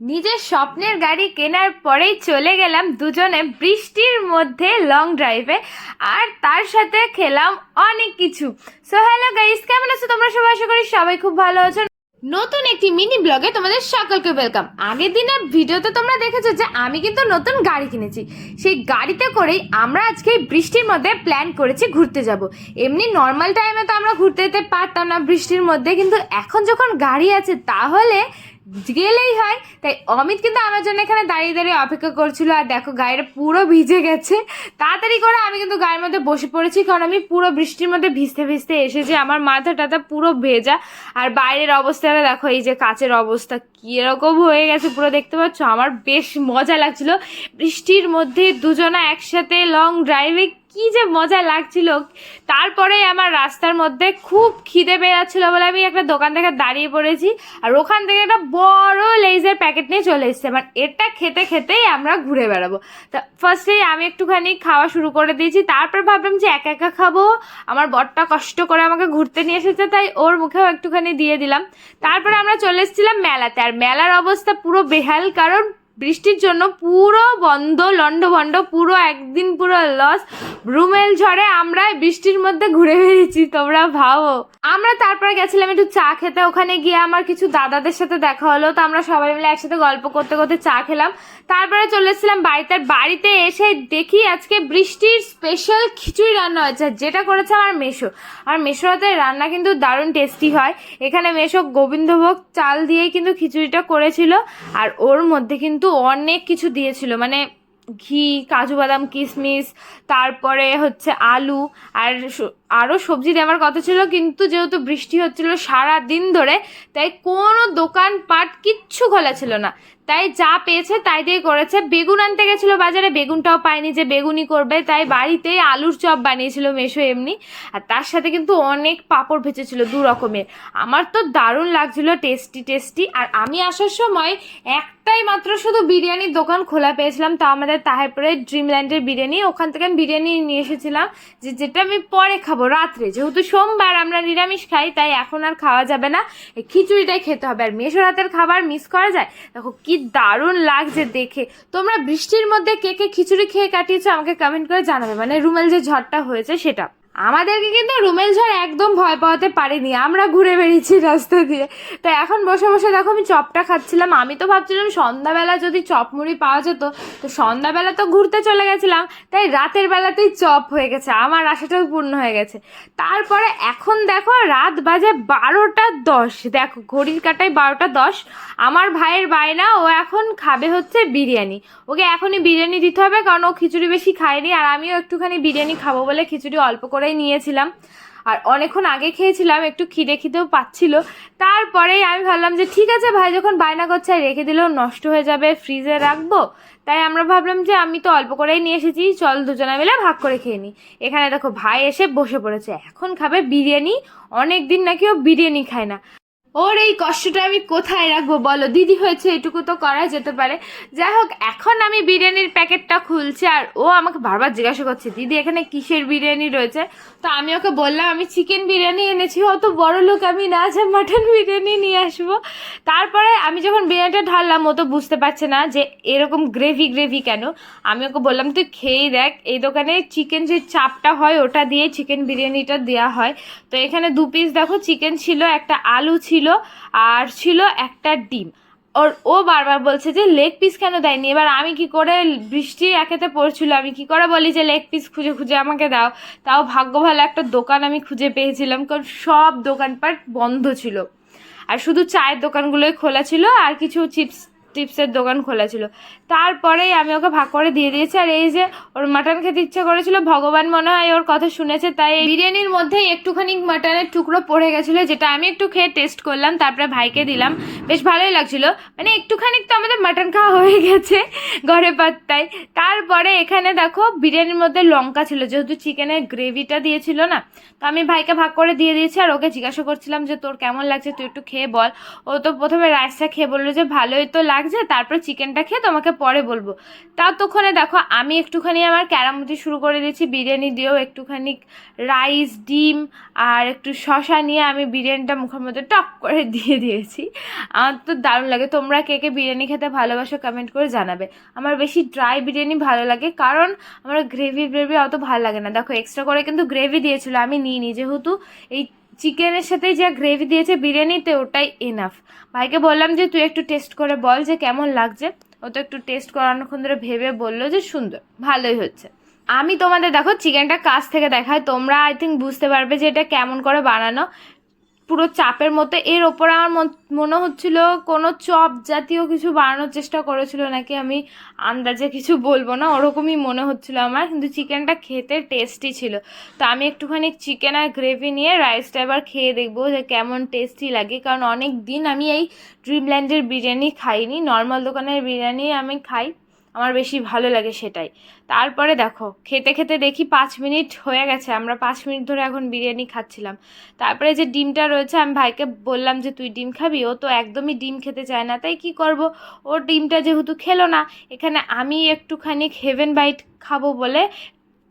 নিজের স্বপ্নের গাড়ি কেনার পরেই চলে গেলাম দুজনে বৃষ্টির মধ্যে লং ড্রাইভে আর তার সাথে খেলাম অনেক কিছু। সো হ্যালো গাইস কেমন আছো তোমরা? সবাই আশা করি সবাই খুব ভালো আছো। নতুন একটি মিনি ব্লগে তোমাদের সকলকে ওয়েলকাম আগের দিনের ভিডিওতে তোমরা দেখেছ যে আমি কিন্তু নতুন গাড়ি কিনেছি। সেই গাড়িতে করেই আমরা আজকে বৃষ্টির মধ্যে প্ল্যান করেছি ঘুরতে যাব। এমনি নর্মাল টাইমে তো আমরা ঘুরতে যেতে পারতাম না বৃষ্টির মধ্যে, কিন্তু এখন যখন গাড়ি আছে, তাহলে গেলেই হয়। তাই অমিত কিন্তু আমার জন্য এখানে দাঁড়িয়ে দাঁড়িয়ে অপেক্ষা করছিল। আর দেখো গাড়িটা পুরো ভিজে গেছে। তাড়াতাড়ি করে, আমি কিন্তু গায়ের মধ্যে বসে পড়েছি, কারণ আমি পুরো বৃষ্টির মধ্যে ভিজতে ভিজতে এসেছি। আমার মাথা টাথা পুরো ভেজা। আর বাইরের অবস্থাটা দেখো, এই যে কাচের অবস্থা কীরকম হয়ে গেছে, পুরো দেখতে পাচ্ছ? আমার বেশ মজা লাগছিল। বৃষ্টির মধ্যে দুজনা একসাথে লং ড্রাইভে কি যে মজা লাগছিল। তারপরে আমার রাস্তার মধ্যে খুব খিদে পেয়ে বলে আমি একটা দোকান থেকে দাঁড়িয়ে পড়েছি আর ওখান থেকে একটা বড় লেজের প্যাকেট নিয়ে চলে এসেছে। এবার এটা খেতে খেতেই আমরা ঘুরে বেড়াবো। তা ফার্স্টেই আমি একটুখানি খাওয়া শুরু করে দিয়েছি। তারপর ভাবলাম যে একা একা খাব। আমার বরটা কষ্ট করে আমাকে ঘুরতে নিয়ে এসেছে, তাই ওর মুখেও একটুখানি দিয়ে দিলাম। তারপরে আমরা চলে এসেছিলাম মেলাতে। আর মেলার অবস্থা পুরো বেহাল, কারণ বৃষ্টির জন্য পুরো বন্ধ লন্ড ভন্ড পুরো একদিন পুরো লস রুমেল ঝড়ে আমরা বৃষ্টির মধ্যে ঘুরে বেরিয়েছি তোমরা ভাবো। আমরা তারপরে গেছিলাম একটু চা খেতে, ওখানে গিয়ে আমার কিছু দাদাদের সাথে দেখা হলো, তো আমরা সবাই মিলে একসাথে গল্প করতে করতে চা খেলাম। তারপরে চলে এসেছিলাম বাড়িতে বাড়িতে এসে দেখি আজকে বৃষ্টির স্পেশাল খিচুড়ি রান্না হয়েছে যেটা করেছে আমার মেশো। আর হাতের রান্না কিন্তু দারুণ টেস্টি হয়। এখানে মেশো গোবিন্দভোগ চাল দিয়ে কিন্তু খিচুড়িটা করেছিল, আর ওর মধ্যে কিন্তু অনেক কিছু দিয়েছিল। মানে ঘি কাজু বাদাম কিশমিশ তারপরে হচ্ছে আলু আর আরও সবজি দেওয়ার কথা ছিল, কিন্তু যেহেতু বৃষ্টি হচ্ছিল সারা দিন ধরে, তাই কোনো দোকানপাট কিচ্ছু খোলা ছিল না। তাই যা পেয়েছে তাই দিয়ে করেছে। বেগুন আনতে গেছিল বাজারে, বেগুনটাও পায়নি যে বেগুনি করবে, তাই বাড়িতেই আলুর চপ বানিয়েছিল মেশো এমনি। আর তার সাথে কিন্তু অনেক পাঁপড় ভেজেছিল দু রকমের। আমার তো দারুণ লাগছিল, টেস্টি টেস্টি। আর আমি আসার সময় একটাই মাত্র শুধু বিরিয়ানির দোকান খোলা পেয়েছিলাম, তা আমাদের তাহেরপুরের ড্রিমল্যান্ডের বিরিয়ানি। ওখান থেকে আমি বিরিয়ানি নিয়ে এসেছিলাম, যে যেটা আমি পরে খাব। রাত্রে। যেহেতু সোমবার আমরা নিরামিষ খাই, তাই এখন আর খাওয়া যাবে না। খিচুড়িটাই খেতে হবে। আর মেশো রাতের খাবার মিস করা যায়? দেখো, কি দারুণ লাগছে দেখে। তোমরা বৃষ্টির মধ্যে কে কে খিচুড়ি খেয়ে কাটিয়েছো আমাকে কমেন্ট করে জানাবে। মানে রুমাল যে ঝড়টা হয়েছে সেটা। আমাদেরকে কিন্তু রুমেল ঝড় একদম ভয় পাওয়াতে পারেনি। আমরা ঘুরে বেরিয়েছি রাস্তা দিয়ে। তো এখন বসে বসে দেখো আমি চপটা খাচ্ছিলাম। আমি তো ভাবছিলাম সন্ধ্যাবেলা যদি চপ মুড়ি পাওয়া যেত, তো সন্ধ্যাবেলা তো ঘুরতে চলে গেছিলাম, তাই রাতের বেলাতেই চপ হয়ে গেছে। আমার আশাটাও পূর্ণ হয়ে গেছে। তারপরে এখন দেখো রাত বাজে বারোটা দশ। দেখো ঘড়ির কাটায় বারোটা দশ। আমার ভাইয়ের বায়না, ও এখন খাবে হচ্ছে বিরিয়ানি। ওকে এখনই বিরিয়ানি দিতে হবে, কারণ ও খিচুড়ি বেশি খায়নি, আর আমিও একটুখানি বিরিয়ানি খাব বলে খিচুড়ি অল্প করেই নিয়েছিলাম। আর অনেকক্ষণ আগে খেয়েছিলাম, একটু খিদে খিদেও পাচ্ছিল। তারপরেই আমি ভাবলাম যে, ঠিক আছে ভাই, যখন বায়না করছে রেখে দিলেও নষ্ট হয়ে যাবে, ফ্রিজে রাখব। তাই আমরা ভাবলাম যে, আমি তো অল্প করেই নিয়ে এসেছি, চল দুজনা মিলে ভাগ করে খেয়ে নিই এখানে দেখো, ভাই এসে বসে পড়েছে। এখন খাবে বিরিয়ানি অনেক দিন নাকি ও বিরিয়ানি খায় না। ওর এই কষ্টটা আমি কোথায় রাখব বলো? দিদি হয়েছে, এটুকু তো করা যেতে পারে। যাই হোক, এখন আমি বিরিয়ানির প্যাকেটটা খুলছি আর ও আমাকে বারবার জিজ্ঞাসা করছে, দিদি, এখানে কিসের বিরিয়ানি রয়েছে? তো আমি ওকে বললাম, আমি চিকেন বিরিয়ানি এনেছি, অত বড় লোক আমি না যে মাটন বিরিয়ানি নিয়ে আসব। তারপরে আমি যখন বিরিয়ানিটা ঢাললাম, ও তো বুঝতে পারছে না যে এরকম গ্রেভি গ্রেভি কেন? আমি ওকে বললাম, তুই খেয়েই দেখ, এই দোকানে চিকেন যে চাপটা হয়, ওটা দিয়ে চিকেন বিরিয়ানিটা দেওয়া হয়। তো এখানে দু পিস দেখো চিকেন ছিল, একটা আলু ছিল আর ছিল একটা ডিম। ওর, ও বারবার বলছে যে লেগ পিস কেন দেয়নি? এবার আমি কি করে বৃষ্টি একেতে পড়ছিল? আমি কি করে বলি যে লেগ পিস খুঁজে খুঁজে আমাকে দাও? তাও ভাগ্য ভালো একটা দোকান আমি খুঁজে পেয়েছিলাম, কারণ সব দোকানপাট বন্ধ ছিল। আর শুধু চায়ের দোকানগুলোই খোলা ছিল, আর কিছু চিপস টিপসের দোকান খোলা ছিল। তারপরেই আমি ওকে ভাগ করে দিয়ে দিয়েছি। আর এই যে ওর মাটন খেতে ইচ্ছে করেছিল, ভগবান মনে হয় ওর কথা শুনেছে, তাই বিরিয়ানির মধ্যে একটুখানি মাটনের টুকরো পড়ে গেছিল, যেটা আমি একটু খেয়ে টেস্ট করলাম, তারপরে ভাইকে দিলাম। বেশ ভালোই লাগছিল। মানে একটুখানি তো আমাদের মাটন খাওয়া হয়ে গেছে ঘরে পাত্তায়। তারপরে এখানে দেখো বিরিয়ানির মধ্যে লঙ্কা ছিল, যেহেতু চিকেনের গ্রেভিটা দিয়েছিল না, তো আমি ভাইকে ভাগ করে দিয়ে দিয়েছি। আর ওকে জিজ্ঞাসা করছিলাম যে, তোর কেমন লাগছে? তুই একটু খেয়ে বল। ও তো প্রথমে রাইসটা খেয়ে বলল যে, ভালোই তো লাগছে। লাগছে, তারপর চিকেনটা খেয়ে তোমাকে পরে বলব। ততক্ষণে দেখো, আমি একটুখানি আমার ক্যারামতি শুরু করে দিয়েছি, বিরিয়ানি দিয়েও একটুখানি রাইস ডিম আর একটু শশা নিয়ে আমি বিরিয়ানিটা মুখের মধ্যে টক করে দিয়ে দিয়েছি। আমার তো দারুণ লাগে। তোমরা কে কে বিরিয়ানি খেতে ভালোবাসো কমেন্ট করে জানাবে। আমার বেশি ড্রাই বিরিয়ানি ভালো লাগে কারণ আমার গ্রেভি গ্রেভি অত ভালো লাগে না। দেখো এক্সট্রা করে কিন্তু গ্রেভি দিয়েছিল, আমি নিই নিইনি। যেহেতু এই চিকেনের সাথে যা গ্রেভি দিয়েছে বিরিয়ানিতে, ওটাই এনাফ ভাইকে বললাম যে, তুই একটু টেস্ট করে বল যে কেমন লাগছে? ও তো একটু টেস্ট করানোক্ষণ ধরে ভেবে বলল যে, সুন্দর, ভালোই হচ্ছে। আমি তোমাদের দেখো, চিকেনটা কাছ থেকে দেখাই তোমরা আই থিঙ্ক বুঝতে পারবে যে এটা কেমন করে বানানো। পুরো চাপের মতো এর ওপরে আমার মন- হচ্ছিল কোনো চপ জাতীয় কিছু বানানোর চেষ্টা করেছিল নাকি আমি আন্দাজে কিছু বলব না, ওরকমই মনে হচ্ছিল আমার। কিন্তু চিকেনটা খেতে টেস্টি ছিল। তো আমি একটুখানি চিকেন আর গ্রেভি নিয়ে রাইসটা এবার খেয়ে দেখব যে কেমন টেস্টি লাগে। কারণ অনেক দিন আমি এই ড্রিমল্যান্ডের বিরিয়ানি খাইনি। নর্মাল দোকানের বিরিয়ানি আমি খাই। আমার বেশি ভালো লাগে সেটাই। তারপরে দেখো, খেতে খেতে দেখি পাঁচ মিনিট হয়ে গেছে, আমরা পাঁচ মিনিট ধরে এখন বিরিয়ানি খাচ্ছিলাম। তারপরে যে ডিমটা রয়েছে, আমি ভাইকে বললাম যে, তুই ডিম খাবি? ও তো একদমই ডিম খেতে চায় না, তাই কি করব? ও ডিমটা যেহেতু খেলো না, এখানে আমি একটুখানি হেভেন বাইট খাব বলে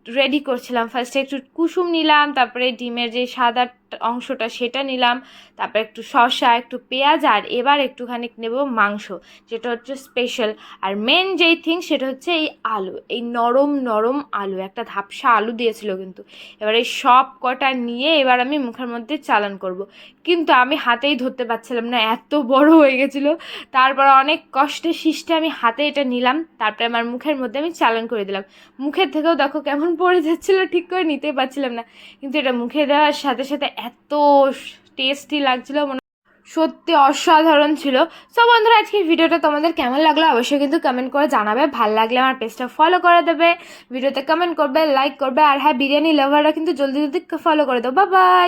রেডি করছিলাম। ফার্স্টে একটু কুসুম নিলাম, তারপরে ডিমের যে সাদা অংশটা সেটা নিলাম, তারপর একটু শসা, একটু পেঁয়াজ, আর এবার একটুখানি নেব মাংস, যেটা হচ্ছে স্পেশাল আর মেন যেই থিং সেটা হচ্ছে এই আলু, এই নরম নরম আলু, একটা ধাপসা আলু দিয়েছিল কিন্তু। এবার এই সব কটা নিয়ে এবার আমি মুখের মধ্যে চালান করব। কিন্তু আমি হাতেই ধরতে পারছিলাম না, এত বড় হয়ে গেছিল। তারপর অনেক কষ্টে শিষ্টে আমি হাতে এটা নিলাম, তারপরে আমার মুখের মধ্যে আমি চালান করে দিলাম। মুখের থেকেও দেখো কেমন পড়ে যাচ্ছিল, ঠিক করে নিতেই পারছিলাম না। কিন্তু এটা মুখে দেওয়ার সাথে সাথে এত টেস্টি লাগছিল, মনে সত্যি অসাধারণ ছিল। সো বন্ধুরা আজকে ভিডিওটা তোমাদের কেমন লাগল অবশ্যই কিন্তু কমেন্ট করে জানাবে। ভালো লাগলে আমার পেজটা ফলো করে দেবে। ভিডিওতে কমেন্ট করবে লাইক করবে, আর হ্যাঁ বিরিয়ানি লাভাররা কিন্তু জলদি জলদি ফলো করে দেবো বাই